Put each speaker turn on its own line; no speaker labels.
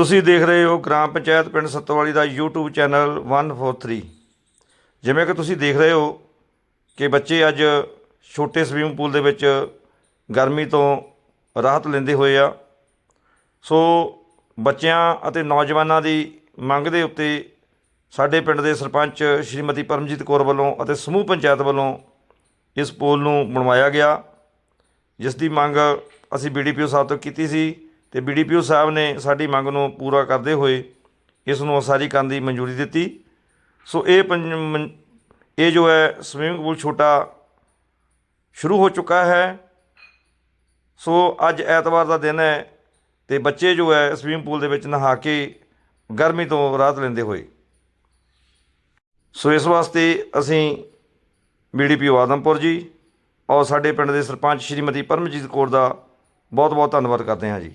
ਤੁਸੀਂ ਦੇਖ ਰਹੇ ਹੋ ਗ੍ਰਾਮ ਪੰਚਾਇਤ ਪਿੰਡ ਸੱਤਵਾਲੀ ਦਾ YouTube ਚੈਨਲ 143 ਜਿਵੇਂ ਕਿ ਤੁਸੀਂ ਦੇਖ ਰਹੇ ਹੋ ਕਿ ਬੱਚੇ ਅੱਜ ਛੋਟੇ ਸਵੀਮਿੰਗ ਪੂਲ ਦੇ ਵਿੱਚ ਗਰਮੀ ਤੋਂ ਰਾਹਤ ਲੈਂਦੇ ਹੋਏ ਆ। ਸੋ ਬੱਚਿਆਂ ਅਤੇ ਨੌਜਵਾਨਾਂ ਦੀ ਮੰਗ ਦੇ ਉੱਤੇ ਸਾਡੇ ਪਿੰਡ ਦੇ ਸਰਪੰਚ ਸ਼੍ਰੀਮਤੀ ਪਰਮਜੀਤ ਕੌਰ ਵੱਲੋਂ ਅਤੇ ਸਮੂਹ ਪੰਚਾਇਤ ਵੱਲੋਂ ਇਸ ਪੂਲ ਨੂੰ ਬਣਵਾਇਆ ਗਿਆ। ਜਿਸ ਦੀ ਮੰਗ ਅਸੀਂ ਬੀਡੀਪੀਓ ਸਾਹਿਬ ਤੋਂ ਕੀਤੀ ਸੀ। ਤੇ ਬੀਡੀਪੀਓ ਸਾਹਿਬ ਨੇ ਸਾਡੀ ਮੰਗ ਨੂੰ ਪੂਰਾ ਕਰਦੇ ਹੋਏ ਇਸ ਨੂੰ ਉਸਾਰੀ ਕਰਨ ਦੀ ਮਨਜ਼ੂਰੀ ਦਿੱਤੀ। ਸੋ ਇਹ ਪੰਜ- ਇਹ ਜੋ ਹੈ ਸਵਿਮਿੰਗ ਪੂਲ ਛੋਟਾ ਸ਼ੁਰੂ ਹੋ ਚੁੱਕਾ ਹੈ। ਸੋ ਅੱਜ ਐਤਵਾਰ ਦਾ ਦਿਨ ਹੈ ਤੇ ਬੱਚੇ ਜੋ ਹੈ ਸਵਿਮਿੰਗ ਪੂਲ ਦੇ ਵਿੱਚ ਨਹਾ ਕੇ ਗਰਮੀ ਤੋਂ ਰਾਹਤ ਲੈਂਦੇ ਹੋਏ। ਸੋ ਇਸ ਵਾਸਤੇ ਅਸੀਂ ਬੀਡੀਪੀਓ ਆਦਮਪੁਰ ਜੀ ਔਰ ਸਾਡੇ ਪਿੰਡ ਦੇ ਸਰਪੰਚ ਸ਼੍ਰੀਮਤੀ ਪਰਮਜੀਤ ਕੌਰ ਦਾ ਬਹੁਤ ਬਹੁਤ ਧੰਨਵਾਦ ਕਰਦੇ ਹਾਂ ਜੀ।